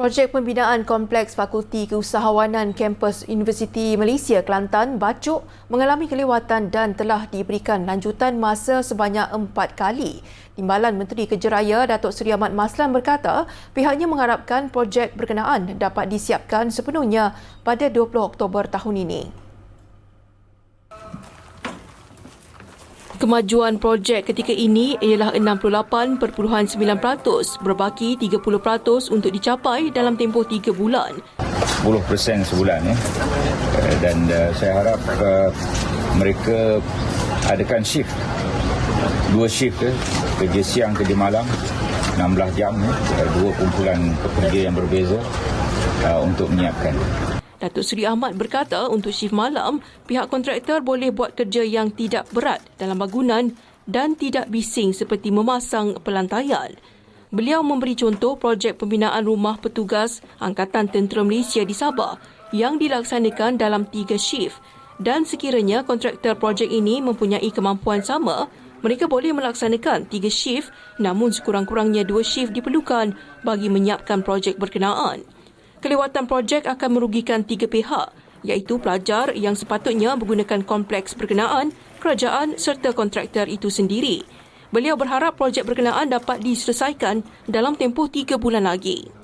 Projek pembinaan Kompleks Fakulti Keusahawanan Kampus Universiti Malaysia Kelantan Bacuk mengalami kelewatan dan telah diberikan lanjutan masa sebanyak empat kali. Timbalan Menteri Kerja Raya Datuk Seri Ahmad Maslan berkata pihaknya mengharapkan projek berkenaan dapat disiapkan sepenuhnya pada 20 Oktober tahun ini. Kemajuan projek ketika ini ialah 68.9% berbaki 30% untuk dicapai dalam tempoh 3 bulan. 10% sebulan ya. Eh, Dan uh, saya harap uh, mereka adakan shift. Dua shift ya. Kerja siang, kerja malam. 16 jam ya. Dua kumpulan pekerja yang berbeza uh, untuk menyiapkan. Datuk Seri Ahmad berkata untuk shift malam, pihak kontraktor boleh buat kerja yang tidak berat dalam bangunan dan tidak bising seperti memasang pelantaian. Beliau memberi contoh projek pembinaan rumah petugas Angkatan Tentera Malaysia di Sabah yang dilaksanakan dalam tiga shift dan sekiranya kontraktor projek ini mempunyai kemampuan sama, mereka boleh melaksanakan tiga shift namun sekurang-kurangnya dua shift diperlukan bagi menyiapkan projek berkenaan. Kelewatan projek akan merugikan tiga pihak iaitu pelajar yang sepatutnya menggunakan kompleks berkenaan, kerajaan serta kontraktor itu sendiri. Beliau berharap projek berkenaan dapat diselesaikan dalam tempoh tiga bulan lagi.